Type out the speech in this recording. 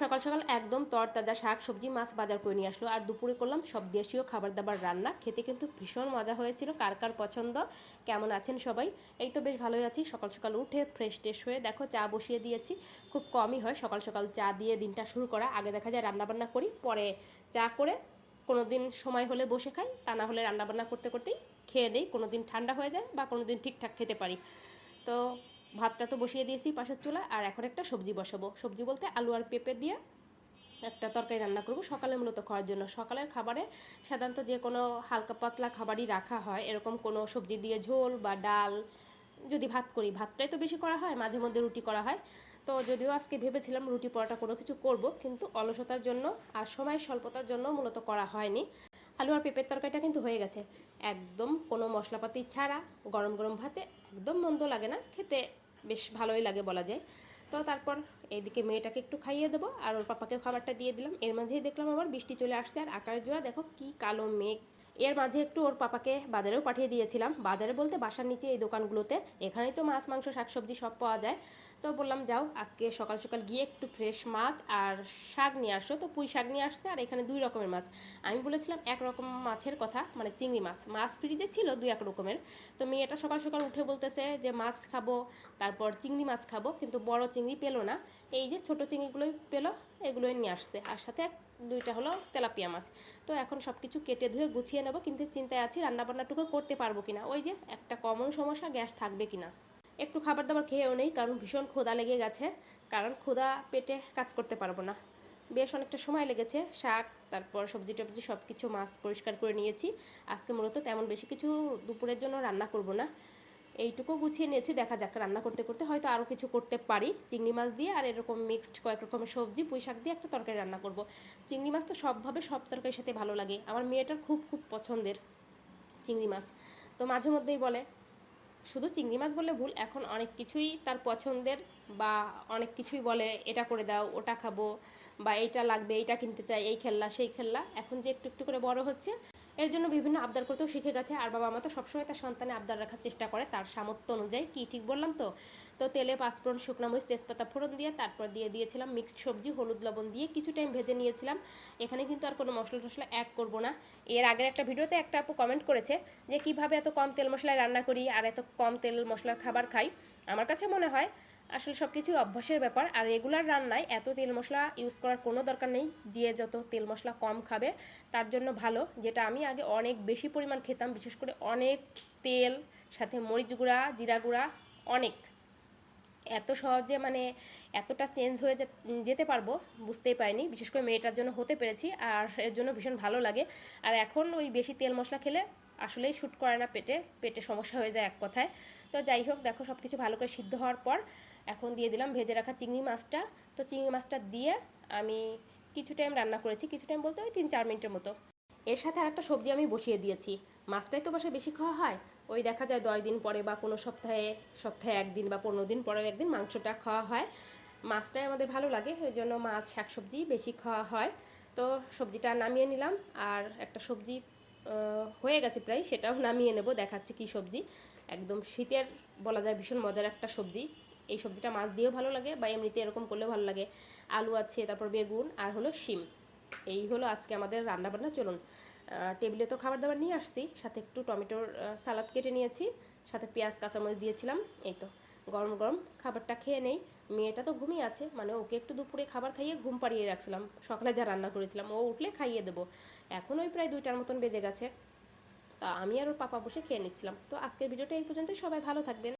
সকাল সকাল একদম তরতাজা শাক, সবজি, মাছ বাজার করে নিয়ে আসলো। আর দুপুরে করলাম সব দেশীয় খাবার দাবার রান্না। খেতে কিন্তু ভীষণ মজা হয়েছিল। কার কার পছন্দ? কেমন আছেন সবাই? এই তো বেশ ভালোই আছি। সকাল সকাল উঠে ফ্রেশ ট্রেশ হয়ে দেখো চা বসিয়ে দিয়েছি। খুব কমই হয় সকাল সকাল চা দিয়ে দিনটা শুরু করা। আগে দেখা যায় রান্নাবান্না করি, পরে চা করে কোনো দিন সময় হলে বসে খাই। তা না হলে রান্নাবান্না করতে করতেই খেয়ে নেই। কোনো দিন ঠান্ডা হয়ে যায় বা কোনো দিন ঠিকঠাক খেতে পারি। তো ভাতটা তো বসিয়ে দিয়েছি পাশের চুলা আর এখন একটা সবজি বসাবো। সবজি বলতে আলু আর পেঁপে দিয়ে একটা তরকারি রান্না করব সকালে মূলত খাওয়ার জন্য। সকালের খাবারে সাধারণত যে কোনো হালকা পাতলা খাবারই রাখা হয়। এরকম কোনো সবজি দিয়ে ঝোল বা ডাল যদি ভাত করি, ভাতটাই তো বেশি করা হয়, মাঝে মধ্যে রুটি করা হয়। তো যদিও আজকে ভেবেছিলাম রুটি পরোটা কোনো কিছু করব, কিন্তু অলসতার জন্য আর সময়ের স্বল্পতার জন্য মূলত করা হয়নি। আলু আর পেঁপের তরকারিটা কিন্তু হয়ে গেছে। একদম কোনো মশলাপাতি ছাড়া, গরম গরম ভাতে একদম মন্দ লাগে না। খেতে বেশ ভালোই লাগে বলা যায়। তো তারপর এইদিকে মেয়েটাকে একটু খাইয়ে দেবো আর ওর পাপাকে খাবারটা দিয়ে দিলাম। এর মাঝেই দেখলাম আবার বৃষ্টি চলে আসছে আর আকাশ জোড়া, দেখো কি কালো মেঘ। এর মাঝে একটু ওর পাপাকে বাজারেও পাঠিয়ে দিয়েছিলাম। বাজারে বলতে বাসার নিচে এই দোকানগুলোতে। এখানেই তো মাছ, মাংস, শাকসবজি সব পাওয়া যায়। তো বললাম, যাও, আজকে সকাল সকাল গিয়ে একটু ফ্রেশ মাছ আর শাক নিয়ে আসো। তো পুঁই শাক নিয়ে আসছে আর এখানে দুই রকমের মাছ। আমি বলেছিলাম, এক রকম মাছের কথা মানে চিংড়ি মাছ। মাছ ফ্রিজে ছিল দুই, এক রকমের। তো মেয়েটা সকাল সকাল উঠে বলতেছে যে, মাছ খাব, তারপর চিংড়ি মাছ খাব। কিন্তু বড় চিংড়ি পেল না। এই যে ছোট চিংড়িগুলোই পেল এগুলোই নিয়ে আসছে। আর সাথে দুইটা হলো তেলাপিয়া মাছ। তো এখন সব কিছু কেটে ধুয়ে গুছিয়ে নেব, কিন্তু চিন্তায় আছি রান্নাবান্নাটুকু করতে পারব কিনা। ওই যে একটা কমন সমস্যা, গ্যাস থাকবে কিনা। একটু খাবার দাবার খেয়েও নেই, কারণ ভীষণ ক্ষুধা লেগে গেছে। কারণ ক্ষুধা পেটে কাজ করতে পারব না। বেশ অনেকটা সময় লেগেছে, শাক, তারপর সবজি টবজি সব কিছু মাছ পরিষ্কার করে নিয়েছি। আজকে মূলত তেমন বেশি কিছু দুপুরের জন্য রান্না করব না। এইটুকু গুছিয়ে নিয়েছি, দেখা যাক রান্না করতে করতে হয়তো আরও কিছু করতে পারি। চিংড়ি মাছ দিয়ে আর এরকম মিক্সড কয়েক রকমের সবজি, পুঁই শাক দিয়ে একটা তরকারি রান্না করব। চিংড়ি মাছ তো সবভাবে সব তরকারির সাথে ভালো লাগে। আমার মেয়েটার খুব খুব পছন্দের চিংড়ি মাছ। তো মাঝে মধ্যেই বলে, শুধু চিংড়ি মাছ বললে ভুল, এখন অনেক কিছুই তার পছন্দের বা অনেক কিছুই বলে, এটা করে দাও, ওটা খাব বা এইটা লাগবে, এইটা কিনতে চাই, এই খেলনা, সেই খেলনা। এখন যে একটু একটু করে বড় হচ্ছে এর জন্য বিভিন্ন আবদার করতেও শিখে গেছে। আর বাবা মা তো সবসময় তার সন্তানে আবদার রাখার চেষ্টা করে, তার সামর্থ্য অনুযায়ী। কী ঠিক বললাম তো? তো তেলে পাঁচফোড়ন, শুকনো মরিচ, তেজপাতা ফোড়ন দিয়ে, তারপর দিয়ে দিয়েছিলাম মিক্সড সবজি, হলুদ লবণ দিয়ে কিছু টাইম ভেজে নিয়েছিলাম। এখানে কিন্তু আর কোনো মশলা টশলা অ্যাড করব না। এর আগের একটা ভিডিওতে একটা আপু কমেন্ট করেছে যে, কীভাবে এত কম তেল মশলায় রান্না করি আর এত কম তেল মশলার খাবার খাই? আমার কাছে মনে হয় আসলে সব কিছুই অভ্যাসের ব্যাপার। আর রেগুলার রান্নায় এত তেল মশলা ইউজ করার কোনো দরকার নেই। যে যত তেল মশলা কম খাবে, তার জন্য ভালো। যেটা আমি আগে অনেক বেশি পরিমাণ খেতাম, বিশেষ করে অনেক তেল, সাথে মরিচ গুঁড়া, জিরা গুঁড়া, অনেক। এত সহজে মানে এতটা চেঞ্জ হয়ে যেতে পারব, বুঝতেই পারিনি। বিশেষ করে মেয়েটার জন্য হতে পেরেছি, আর এর জন্য ভীষণ ভালো লাগে। আর এখন ওই বেশি তেল মশলা খেলে আসলেই শ্যুট করে না পেটে পেটে সমস্যা হয়ে যায় এক কথায়। তো যাই হোক, দেখো সব কিছু ভালো করে সিদ্ধ হওয়ার পর এখন দিয়ে দিলাম ভেজে রাখা চিংড়ি মাছটা। তো চিংড়ি মাছটা দিয়ে আমি কিছু টাইম রান্না করেছি, কিছু টাইম বলতে ওই তিন চার মিনিটের মতো। এর সাথে আর একটা সবজি আমি বসিয়ে দিয়েছি। মাছটাই তো বাসায় বেশি খাওয়া হয়। ওই দেখা যায় দশ দিন পরে বা কোনো সপ্তাহে সপ্তাহে একদিন বা পনেরো দিন পরে একদিন মাংসটা খাওয়া হয়। মাছটাই আমাদের ভালো লাগে, ওই জন্য মাছ, শাকসবজি বেশি খাওয়া হয়। তো সবজিটা নামিয়ে নিলাম, আর একটা সবজি হয়ে গেছে প্রায়, সেটাও নামিয়ে নেব, দেখাচ্ছে কি সবজি। একদম শীতের বলা যায় ভীষণ মজার একটা সবজি। এই সবজিটা মাছ দিয়েও ভালো লাগে বা এমনিতে এরকম করলেও ভালো লাগে। আলু আছে, তারপর বেগুন আর হলো শিম। এই হলো আজকে আমাদের রান্নাবান্না, চলুন। টেবিলে তো খাবার দাবার নিয়ে আসছি, সাথে একটু টমেটোর সালাদ কেটে নিয়েছি, সাথে পেঁয়াজ, কাঁচামরিচ দিয়েছিলাম, এই তো। গরম গরম খাবারটা খেয়ে নেই। মেয়েটা তো ঘুমিয়ে আছে মানে ওকে একটু দুপুরে খাবার খাইয়ে ঘুম পাড়িয়ে রাখছিলাম। সকালে যা রান্না করেছিলাম, ও উঠলে খাইয়ে দেবো। এখন ওই প্রায় দুইটার মতন বেজে গেছে। আমি আর ওর পাপা বসে খেয়ে নিচ্ছিলাম। তো আজকের ভিডিওটা এই পর্যন্তই। সবাই ভালো থাকবেন।